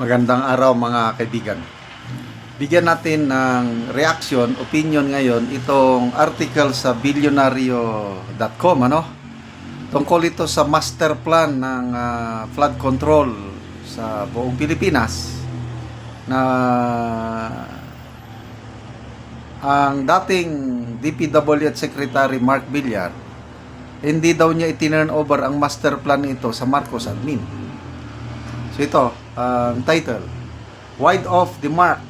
Magandang araw mga kaibigan. Bigyan natin ng reaction, opinion ngayon itong article sa billionario.com ano? Tungkol ito sa master plan ng ah, flood control sa buong Pilipinas na ang dating DPWH Secretary Mark Villar hindi daw niya itinurn over ang master plan ito sa Marcos admin. So ito, ang title, Wide off the mark.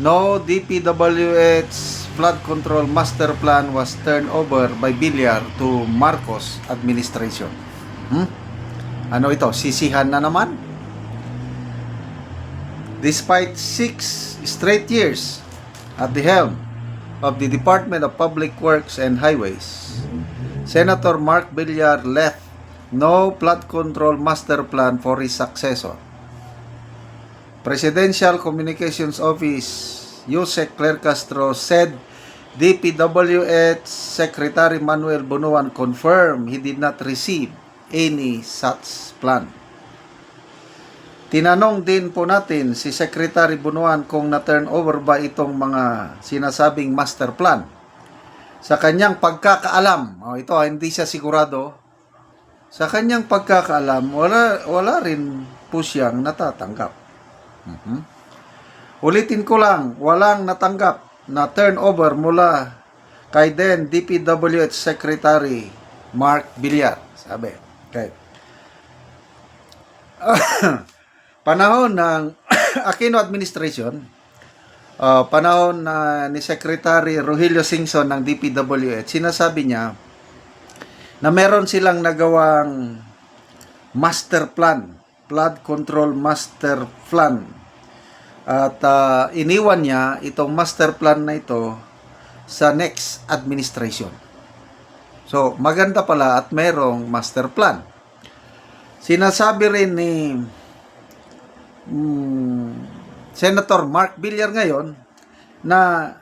No DPWH flood control master plan was turned over by Villar to Marcos administration. Hmm? Ano ito? Sisihan na naman? Despite six straight years at the helm of the Department of Public Works and Highways, Senator Mark Villar left no flood control master plan for his successor. Presidential Communications Office Yusek Claire Castro said DPWH Secretary Manuel Bunuan confirmed he did not receive any such plan. Tinanong din po natin si Secretary Bunuan kung na-turn over ba itong mga sinasabing master plan. Sa kanyang pagkakaalam, oh, ito ah, hindi siya sigurado, sa kanyang pagkakaalam, wala, wala rin po siyang natatanggap. Mhm. Ulitin ko lang, walang natanggap na turnover mula kay then DPWH Secretary Mark Villar. Sabi. Okay. panahon ng Aquino administration, uh, panahon na ni Secretary Rogelio Singson ng DPWH, sinasabi niya na meron silang nagawang master plan, flood control master plan. At ah, iniwan niya itong master plan na ito sa next administration. So, maganda pala at merong master plan. Sinasabi rin ni mm, Senator Mark Villar ngayon na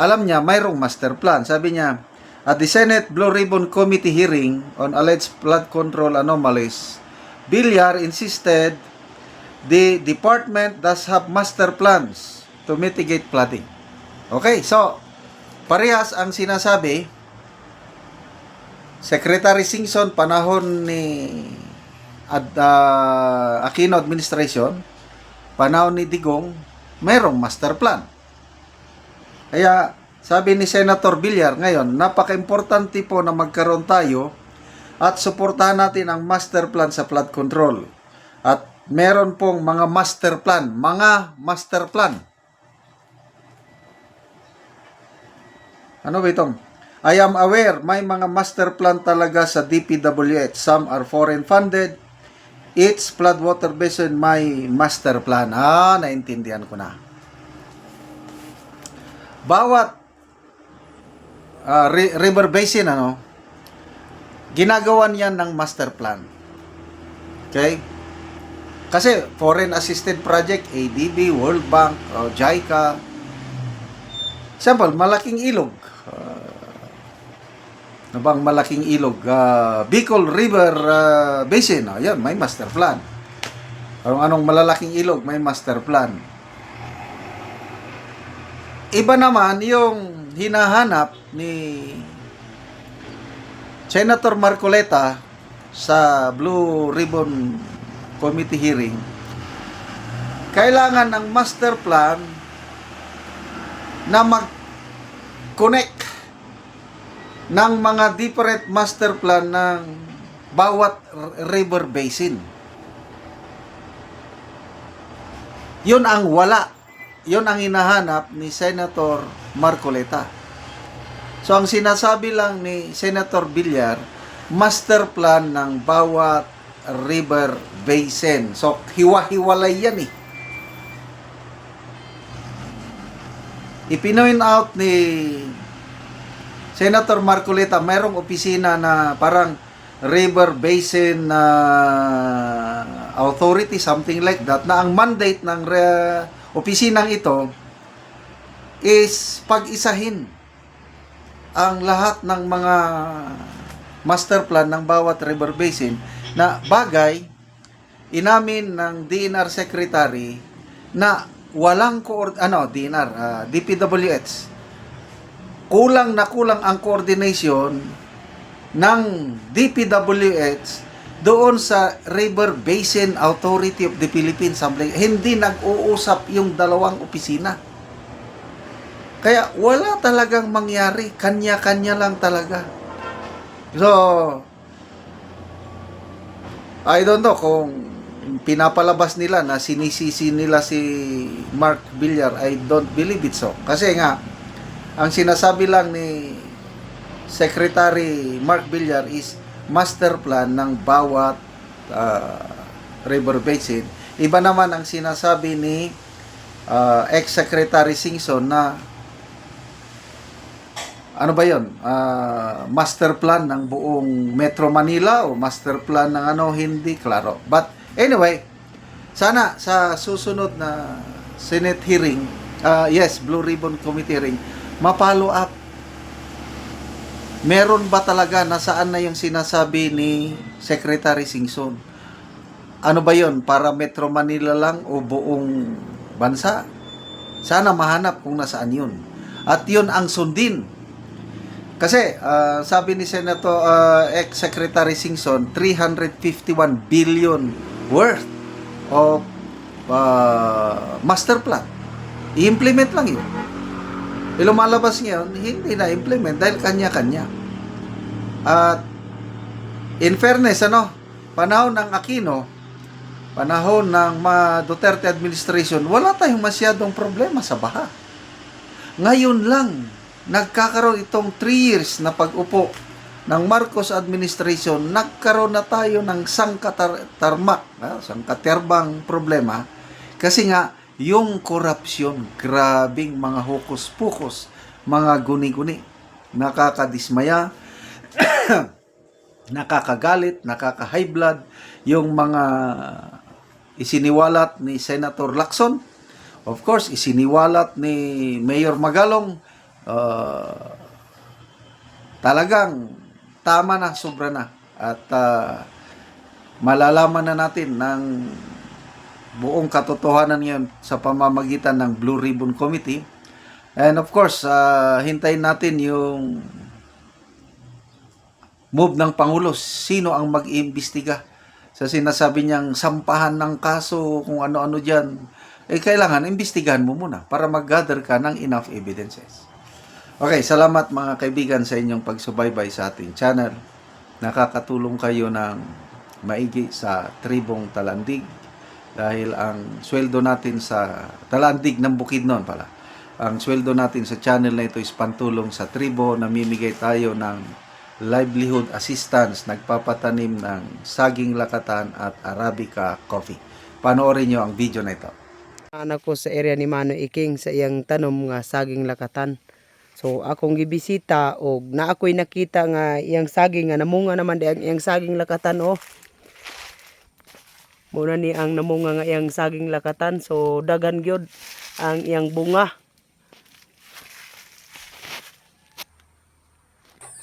alam niya mayroong master plan. Sabi niya, at the Senate Blue Ribbon Committee hearing on alleged flood control anomalies, Villar insisted the department does have master plans to mitigate flooding. Okay, so parehas ang sinasabi Secretary Singson panahon ni at uh, Aquino administration, panahon ni Digong, mayroong master plan. Kaya sabi ni Senator Villar ngayon, napaka-importante po na magkaroon tayo at suportahan natin ang master plan sa flood control. At meron pong mga master plan, mga master plan. Ano ba itong? I am aware may mga master plan talaga sa DPWH. Some are foreign funded. Each floodwater basin may master plan. Ah, naintindihan ko na. Bawat ri- river basin, ano, ginagawan yan ng master plan. Okay? Kasi foreign assisted project, ADB, World Bank, o JICA. Example, malaking ilog. Uh, bang malaking ilog? Ah, Bicol River ah, Basin. Oh, yan, may master plan. Anong anong malalaking ilog, may master plan. Iba naman yung hinahanap ni Senator Marcoleta sa Blue Ribbon Committee hearing. Kailangan ng master plan na mag-connect ng mga different master plan ng bawat river basin. Yun ang wala. Yun ang hinahanap ni Senator Marcoleta. So ang sinasabi lang ni Senator Villar, master plan ng bawat river basin. So hiwa-hiwalay yan eh. Ipinoin out ni Senator Marcoleta, mayroong opisina na parang River Basin na Authority, something like that, na ang mandate ng re- opisinang ito is pag-isahin ang lahat ng mga master plan ng bawat river basin na bagay inamin ng DNR secretary na walang ano DNR ah, DPWH kulang na kulang ang coordination ng DPWH doon sa River Basin Authority of the Philippines. Hindi nag-uusap yung dalawang opisina. Kaya wala talagang mangyari. Kanya-kanya lang talaga. So, I don't know kung pinapalabas nila na sinisisi nila si Mark Villar. I don't believe it so. Kasi nga, ang sinasabi lang ni Secretary Mark Villar is master plan ng bawat ah, river basin. Iba naman ang sinasabi ni ah, ex-secretary Singson na ano ba 'yon? Ah, master plan ng buong Metro Manila o master plan ng ano hindi klaro. But anyway, sana sa susunod na Senate hearing, ah, yes, Blue Ribbon Committee hearing, mapalo up meron ba talaga nasaan na yung sinasabi ni Secretary Singson? Ano ba yon Para Metro Manila lang o buong bansa? Sana mahanap kung nasaan yun. At yun ang sundin. Kasi ah, sabi ni Senator ah, ex-Secretary Singson, 351 billion worth of ah, master plan. I-implement lang yun. Eh, lumalabas ngayon, hindi na implement dahil kanya-kanya. At in fairness, ano, panahon ng Aquino, panahon ng ma Duterte administration, wala tayong masyadong problema sa baha. Ngayon lang, nagkakaroon itong 3 years na pag-upo ng Marcos administration, nagkaroon na tayo ng sangkatarmak, ah, sangkaterbang problema kasi nga yung korupsyon, grabing mga hokus-pokus, mga guni-guni, nakakadismaya, nakakagalit, nakaka-high blood, yung mga isiniwalat ni Senator Lacson, of course, isiniwalat ni Mayor Magalong, uh, talagang tama na, sobra na. At uh, malalaman na natin ng buong katotohanan ngayon sa pamamagitan ng Blue Ribbon Committee. And of course, ah, hintayin natin yung move ng Pangulo. Sino ang mag-iimbestiga sa sinasabi niyang sampahan ng kaso kung ano-ano dyan. Eh, kailangan imbestigahan mo muna para mag-gather ka ng enough evidences. Okay, salamat mga kaibigan sa inyong pagsubaybay sa ating channel. Nakakatulong kayo ng maigi sa tribong talandig dahil ang sweldo natin sa talandig ng Bukidnon pala. Ang sweldo natin sa channel na ito is pantulong sa tribo. Namimigay tayo ng livelihood assistance, nagpapatanim ng saging lakatan at arabica coffee. Panoorin nyo ang video na ito. anak ko sa area ni Mano Iking sa iyang tanom nga saging lakatan. So akong gibisita og na ako'y nakita nga iyang saging nga namunga naman di ang iyang saging lakatan oh. Muna ni ang namunga nga iyang saging lakatan so dagan gyud ang iyang bunga.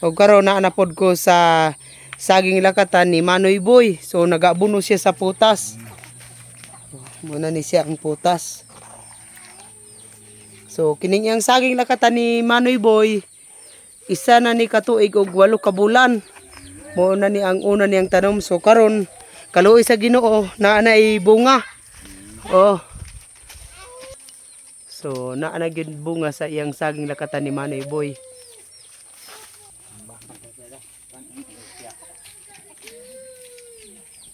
Og karon na napod ko sa saging lakatan ni Manoy Boy. So nagabuno siya sa putas. Muna ni siya ang putas. So kining iyang saging lakatan ni Manoy Boy isa na ni katuig og walo ka bulan. Na ni ang una niyang tanom. So karon kaluoy sa Ginoo na bunga. Oh. So na gyud bunga sa iyang saging lakatan ni Manoy Boy.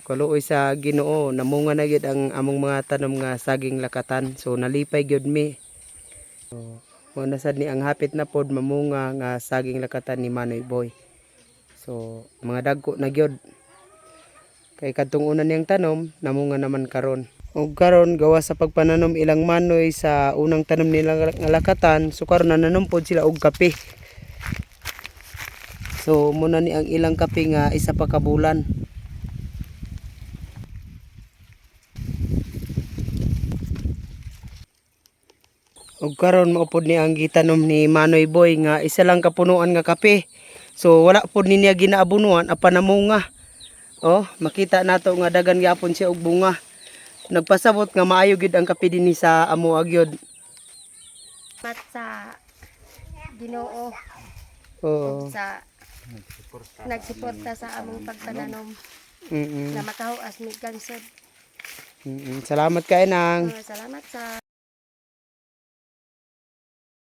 Kaluoy sa Ginoo namunga na gyud ang among mga tanom nga saging lakatan. So nalipay gyud mi. So, Muna sad ni ang hapit na pod mamunga nga saging lakatan ni Manoy Boy. So, mga dagko na gyud. Kay kadtong una niyang tanom, namunga naman karon. Ug karon gawa sa pagpananom ilang manoy sa unang tanom nila nga lakatan, so karon nananom pod sila og kape. So, muna ni ang ilang kape nga isa pa ka bulan. ug karon maupod ni ang gitanom ni Manoy Boy nga isa lang kapunuan nga kape. So wala pod ni niya ginaabunuan apa namunga. Oh, makita nato nga dagan gyapon siya og bunga. Nagpasabot nga maayo gid ang kape dinhi sa amo agyod. Sa Ginoo Oo. sa nagsuporta sa among pagtananom Mm. na makahuas mi gansod. Mm. Salamat kay nang. Oh, salamat sa